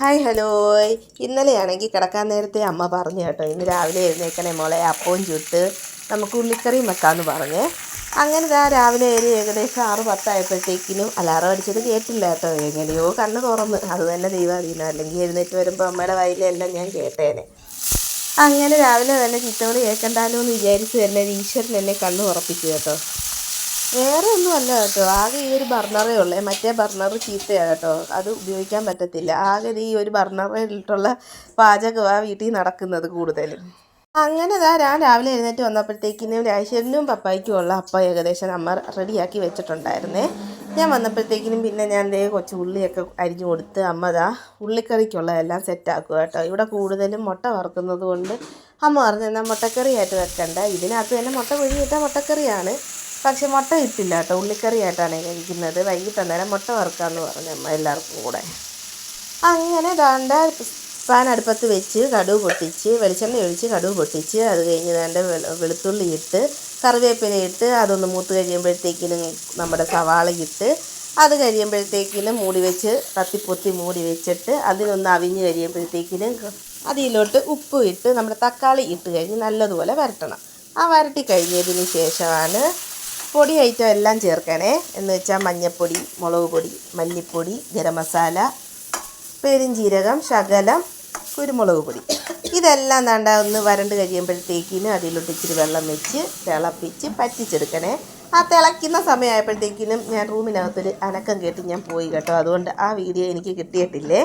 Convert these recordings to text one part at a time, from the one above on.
Hi hello. ഇന്നലെയാണെങ്കിൽ കിടക്കാൻ നേരത്തെ അമ്മ പറഞ്ഞു കേട്ടോ ഇന്ന് രാവിലെ എഴുന്നേക്കണേ മോളെ അപ്പവും ചുട്ട് നമുക്ക് ഉള്ളിക്കറിയും വെക്കാമെന്ന് പറഞ്ഞ്. അങ്ങനെ ദാ രാവിലെ ഒരു ഏകദേശം ആറ് പത്തായപ്പോഴത്തേക്കിനും അലാറം അടിച്ചത് കേട്ടില്ല കേട്ടോ എങ്ങനെയോ കണ്ണ് തുറന്ന്. അത് തന്നെ ദൈവാധീനം. അല്ലെങ്കിൽ എഴുന്നേറ്റ് വരുമ്പോൾ അമ്മയുടെ വയലെല്ലാം ഞാൻ കേട്ടേനെ. അങ്ങനെ രാവിലെ തന്നെ ചിറ്റോളി കേൾക്കണ്ടാലോ എന്ന് വിചാരിച്ച് തന്നെ ഈശ്വരൻ എന്നെ കണ്ണ് ഉറപ്പിച്ചു കേട്ടോ. വേറെ ഒന്നുമല്ല കേട്ടോ. ആകെ ഈ ഒരു ബർണറേ ഉള്ളേ. മറ്റേ ബർണർ ചീത്തയാണ് കേട്ടോ. അത് ഉപയോഗിക്കാൻ പറ്റത്തില്ല. ആകെ ഈ ഒരു ബർണറിലിട്ടുള്ള പാചകമാണ് വീട്ടിൽ നടക്കുന്നത് കൂടുതലും അങ്ങനെ ഞാൻ രാവിലെ എഴുന്നേറ്റ് വന്നപ്പോഴത്തേക്കിനും രാജേശ്വരനും പപ്പായ്ക്കും ഉള്ള അപ്പം ഏകദേശം അമ്മ റെഡിയാക്കി വെച്ചിട്ടുണ്ടായിരുന്നേ. ഞാൻ വന്നപ്പോഴത്തേക്കിനും പിന്നെ ഞാൻ ദേ കൊച്ചു ഉള്ളിയൊക്കെ അരിഞ്ഞു കൊടുത്ത് അമ്മ ദാ ഉള്ളിക്കറിക്കുള്ള എല്ലാം സെറ്റാക്കുക കേട്ടോ. ഇവിടെ കൂടുതലും മുട്ട വറുക്കുന്നത് കൊണ്ട് അമ്മ പറഞ്ഞു എന്നാൽ മുട്ടക്കറിയായിട്ട് വെക്കണ്ട. ഇതിനകത്ത് തന്നെ മുട്ട പൊഴിയിട്ട മുട്ടക്കറിയാണ്. പക്ഷെ മുട്ട ഇട്ടില്ല കേട്ടോ. ഉള്ളിക്കറിയായിട്ടാണ് കഴിക്കുന്നത്. വൈകിട്ട് അന്നേരം മുട്ട വറുക്കാമെന്ന് പറഞ്ഞു അമ്മ എല്ലാവർക്കും കൂടെ. അങ്ങനെ ദാണ്ട പാൻ അടുപ്പത്ത് വെച്ച് കടുവ് പൊട്ടിച്ച് വെളിച്ചെണ്ണ ഒഴിച്ച് കടുവ് പൊട്ടിച്ച് അത് കഴിഞ്ഞ് ദാണ്ട വെളു- വെളുത്തുള്ളി ഇട്ട് കറിവേപ്പില ഇട്ട് അതൊന്ന് മൂത്ത് കഴിയുമ്പോഴത്തേക്കിനും നമ്മുടെ സവാള ഇട്ട് അത് കഴിയുമ്പോഴത്തേക്കിനും മൂടി വെച്ച് തത്തിപ്പൊത്തി മൂടി വെച്ചിട്ട് അതിനൊന്ന് അവിഞ്ഞ് കഴിയുമ്പോഴത്തേക്കിനും അതിലോട്ട് ഉപ്പ് ഇട്ട് നമ്മുടെ തക്കാളി ഇട്ട് കഴിഞ്ഞ് നല്ലതുപോലെ വരട്ടണം. ആ വരട്ടി കഴിഞ്ഞതിന് ശേഷമാണ് പൊടി ഐറ്റം എല്ലാം ചേർക്കണേ. എന്ന് വെച്ചാൽ മഞ്ഞൾപ്പൊടി മുളക് പൊടി മല്ലിപ്പൊടി ഗരം മസാല പെരുംജീരകം ശകലം കുരുമുളക് പൊടി. ഇതെല്ലാം വേണ്ട ഒന്ന് വരണ്ട് കഴിയുമ്പോഴത്തേക്കിനും അതിലോട്ട് ഇച്ചിരി വെള്ളം വെച്ച് തിളപ്പിച്ച് പറ്റിച്ചെടുക്കണേ. ആ തിളയ്ക്കുന്ന സമയമായപ്പോഴത്തേക്കിനും ഞാൻ റൂമിനകത്തൊരു അനക്കം കേട്ട് ഞാൻ പോയി കേട്ടോ. അതുകൊണ്ട് ആ വീഡിയോ എനിക്ക് കിട്ടിയിട്ടില്ലേ?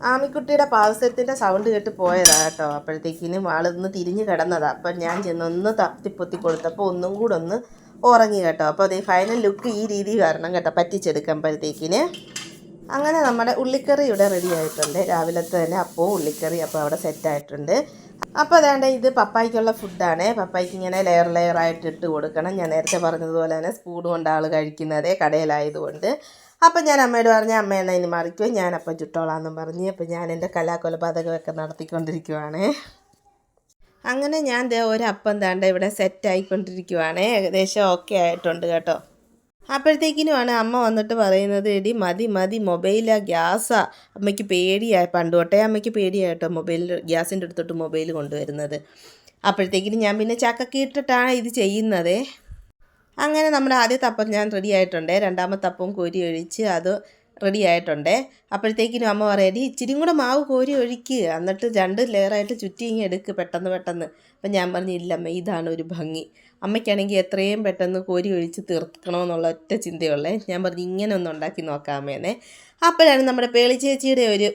ആമിക്കുട്ടിയുടെ പാദസരത്തിന്റെ സൗണ്ട് കേട്ട് പോയതാണ് കേട്ടോ. അപ്പോഴത്തേക്കിനും ആളൊന്ന് തിരിഞ്ഞ് കിടന്നതാണ് അപ്പം ഞാൻ ചെന്നൊന്ന് തത്തിപ്പൊത്തി കൊടുത്തപ്പോൾ ഒന്നും കൂടെ ഒന്ന് ഉറങ്ങി കേട്ടോ. അപ്പോൾ അതേ ഫൈനൽ ലുക്ക് ഈ രീതി കാരണം കേട്ടോ. പറ്റിച്ചെടുക്കുമ്പോഴത്തേക്കിന് അങ്ങനെ നമ്മുടെ ഉള്ളിക്കറി ഇവിടെ റെഡി ആയിട്ടുണ്ട്. രാവിലത്തെ തന്നെ അപ്പവും ഉള്ളിക്കറി അപ്പോൾ അവിടെ സെറ്റായിട്ടുണ്ട് അപ്പോൾ അതാണ്ട് ഇത് പപ്പായ്ക്കുള്ള ഫുഡാണ് പപ്പായ്ക്ക് ഇങ്ങനെ ലെയർ ലെയർ ആയിട്ട് ഇട്ട് കൊടുക്കണം. ഞാൻ നേരത്തെ പറഞ്ഞതുപോലെ തന്നെ സ്പൂൺ കൊണ്ട് ആൾ കഴിക്കുന്നതേ കടയിലായതുകൊണ്ട്. അപ്പം ഞാൻ അമ്മയോട് പറഞ്ഞു അമ്മ എന്നാൽ ഇനി മറിക്കുമോ ഞാനപ്പം ചുട്ടോളാന്നും പറഞ്ഞ് അപ്പം ഞാൻ എന്റെ കലാകൊലപാതകമൊക്കെ നടത്തിക്കൊണ്ടിരിക്കുവാണ്. അങ്ങനെ ഞാൻ ദേ ഒരപ്പം താണ്ട ഇവിടെ സെറ്റായിക്കൊണ്ടിരിക്കുവാണ്. ഏകദേശം ഓക്കെ ആയിട്ടുണ്ട് കേട്ടോ. അപ്പോഴത്തേക്കിനുമാണ് അമ്മ വന്നിട്ട് പറയുന്നത് എടി മതി മതി മൊബൈലാ ഗ്യാസാ. അമ്മയ്ക്ക് പേടിയായി പണ്ട് തൊട്ടേ അമ്മയ്ക്ക് പേടിയായി കേട്ടോ മൊബൈൽ ഗ്യാസിന്റെ അടുത്തോട്ട് മൊബൈൽ കൊണ്ടുവരുന്നത്. അപ്പോഴത്തേക്കിനും ഞാൻ പിന്നെ ചക്കക്കിട്ടിട്ടാണ് ഇത് ചെയ്യുന്നത്. അങ്ങനെ നമ്മുടെ ആദ്യത്തെ അപ്പം ഞാൻ റെഡി ആയിട്ടുണ്ട്. രണ്ടാമത്തെ അപ്പവും കോരി ഒഴിച്ച് അത് റെഡി ആയിട്ടുണ്ട്. അപ്പോഴത്തേക്കിനും അമ്മ പറയടി ഇച്ചിരി കൂടെ മാവ് കോരി ഒഴിക്ക്. എന്നിട്ട് രണ്ട് ലെയറായിട്ട് ചുറ്റി ഇങ്ങനെ എടുക്ക് പെട്ടെന്ന് പെട്ടെന്ന്. അപ്പം ഞാൻ പറഞ്ഞു ഇല്ല അമ്മ ഇതാണ് ഒരു ഭംഗി. അമ്മയ്ക്കാണെങ്കിൽ എത്രയും പെട്ടെന്ന് കോരി ഒഴിച്ച് തീർക്കണമെന്നുള്ള ഒറ്റ ചിന്തയുള്ളേ ഞാൻ പറഞ്ഞു ഇങ്ങനെ ഒന്ന് ഉണ്ടാക്കി നോക്കാമേനെ അപ്പോഴാണ് നമ്മുടെ പേളി ചേച്ചിയുടെ ഒരു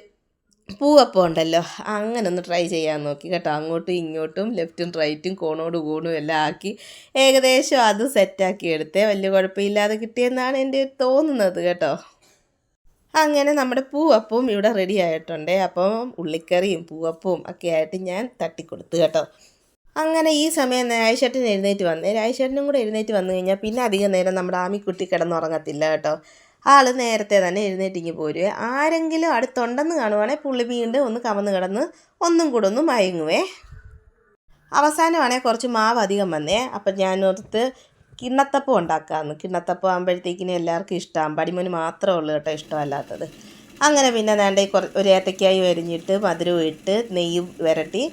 പൂവപ്പം ഉണ്ടല്ലോ. അങ്ങനെ ഒന്ന് ട്രൈ ചെയ്യാൻ നോക്കി കേട്ടോ. അങ്ങോട്ടും ഇങ്ങോട്ടും ലെഫ്റ്റും റൈറ്റും കോണോട് കൂണും എല്ലാം ആക്കി ഏകദേശം അത് സെറ്റാക്കി എടുത്തേ. വലിയ കുഴപ്പമില്ലാതെ കിട്ടിയെന്നാണ് എന്റെ തോന്നുന്നത് കേട്ടോ. അങ്ങനെ നമ്മുടെ പൂവപ്പവും ഇവിടെ റെഡി ആയിട്ടുണ്ട്. അപ്പം ഉള്ളിക്കറിയും പൂവപ്പവും ഒക്കെ ആയിട്ട് ഞാൻ തട്ടിക്കൊടുത്തു കേട്ടോ. അങ്ങനെ ഈ സമയം രാജേഷേട്ടൻ എഴുന്നേറ്റ് വന്നേ രാജേഷേട്ടനും കൂടെ എഴുന്നേറ്റ് വന്നു കഴിഞ്ഞാൽ പിന്നെ അധികം നേരം നമ്മുടെ ആമിക്കുട്ടി കിടന്നുറങ്ങത്തില്ല കേട്ടോ. ആൾ നേരത്തെ തന്നെ എഴുന്നേറ്റിങ്ങി പോരുവേ. ആരെങ്കിലും അടുത്തുണ്ടെന്ന് കാണുവാണെങ്കിൽ പുള്ളി വീണ്ടും ഒന്ന് കവന്ന് കിടന്ന് ഒന്നും കൂടെ ഒന്ന് മയങ്ങുവേ. അവസാനമാണെങ്കിൽ കുറച്ച് മാവ് അധികം വന്നേ. അപ്പം ഓർത്ത് കിണ്ണത്തപ്പം ഉണ്ടാക്കാമെന്ന് കിണ്ണത്തപ്പം ആകുമ്പോഴത്തേക്കിനും എല്ലാവർക്കും ഇഷ്ടമാണ് പടിമോന് മാത്രമേ ഉള്ളൂ കേട്ടോ ഇഷ്ടമല്ലാത്തത്. അങ്ങനെ പിന്നെ വേണ്ട ഒരു ഏത്തക്കായി വരിഞ്ഞിട്ട് മധുരവും ഇട്ട് നെയ്യും വരട്ടി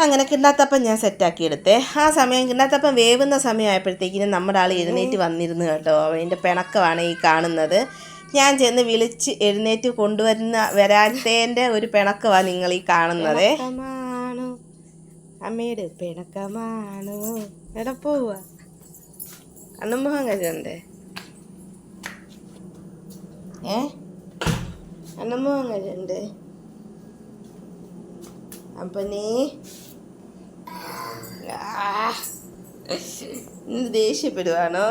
അങ്ങനെ കിണ്ണാത്തപ്പം ഞാൻ സെറ്റാക്കി എടുത്തേ. ആ സമയം കിണ്ണാത്തപ്പം വേവുന്ന സമയമായപ്പോഴത്തേക്കിനും നമ്മുടെ ആൾ എഴുന്നേറ്റ് വന്നിരുന്നു കേട്ടോ. അതിന്റെ പിണക്കമാണ് ഈ കാണുന്നത്. ഞാൻ ചെന്ന് വിളിച്ച് എഴുന്നേറ്റ് കൊണ്ടുവരുന്ന വരാത്തേന്റെ ഒരു പിണക്കമാണ് നിങ്ങൾ ഈ കാണുന്നത്. അമ്മയുടെ പിണക്കമാണോ? എടാ പോവാ. ഏ? അണ്ണുമുഖം കഴിയണ്ടേ അപ്പൊ നീ ദേഷ്യപ്പെടുവാണോ?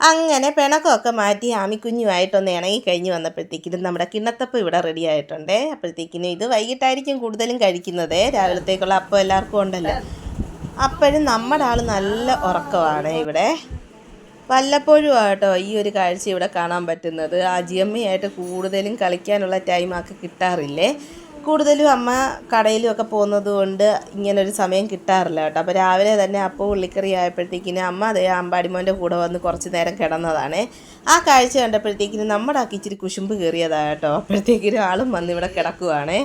അങ്ങനെ പിണക്കമൊക്കെ മാറ്റി ആമിക്കുഞ്ഞുമായിട്ടൊന്ന് ഇണങ്ങി കഴിഞ്ഞ് വന്നപ്പോഴത്തേക്കിനും നമ്മുടെ കിണ്ണത്തപ്പം ഇവിടെ റെഡി ആയിട്ടുണ്ട്. അപ്പോഴത്തേക്കിനും ഇത് വൈകിട്ടായിരിക്കും കൂടുതലും കഴിക്കുന്നത്. രാവിലത്തേക്കുള്ള അപ്പം എല്ലാവർക്കും ഉണ്ടല്ലോ. അപ്പോഴും നമ്മുടെ ആൾ നല്ല ഉറക്കമാണ് ഇവിടെ. വല്ലപ്പോഴും ആട്ടോ ഈ ഒരു കാഴ്ച ഇവിടെ കാണാൻ പറ്റുന്നത്. ആ ജിയമ്മയായിട്ട് കൂടുതലും കളിക്കാനുള്ള ടൈമൊക്കെ കിട്ടാറില്ലേ? കൂടുതലും അമ്മ കടയിലും ഒക്കെ പോകുന്നത് കൊണ്ട് ഇങ്ങനൊരു സമയം കിട്ടാറില്ല കേട്ടോ. അപ്പോൾ രാവിലെ തന്നെ അപ്പോൾ ഉള്ളിക്കറി ആയപ്പോഴത്തേക്കിന് അമ്മ അതേ അമ്പാടിമോന്റെ കൂടെ വന്ന് കുറച്ച് നേരം കിടന്നതാണ്. ആ കാഴ്ച കണ്ടപ്പോഴത്തേക്കിന് നമ്മുടെ ആക്കി ഇച്ചിരി കുശുമ്പ് കയറിയതാണ് കേട്ടോ. അപ്പോഴത്തേക്കിനും ആളും വന്ന് ഇവിടെ കിടക്കുവാണേ.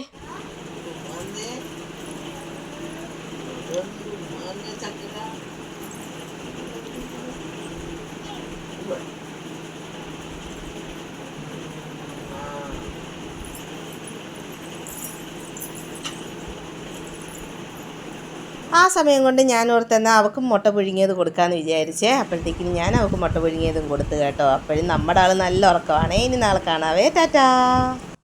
ആ സമയം കൊണ്ട് ഞാൻ ഓർത്തെന്നാൽ അവൾക്ക് മുട്ട പുഴുങ്ങിയത് കൊടുക്കാമെന്ന് വിചാരിച്ചേ. അപ്പോഴത്തേക്കിന് ഞാൻ അവൾക്ക് മുട്ട പുഴുങ്ങിയതും കൊടുത്തു കേട്ടോ. അപ്പോഴും നമ്മുടെ ആൾ നല്ല ഉറക്കമാണേ ഇനി നാളെ കാണാവേ. ടാറ്റാ.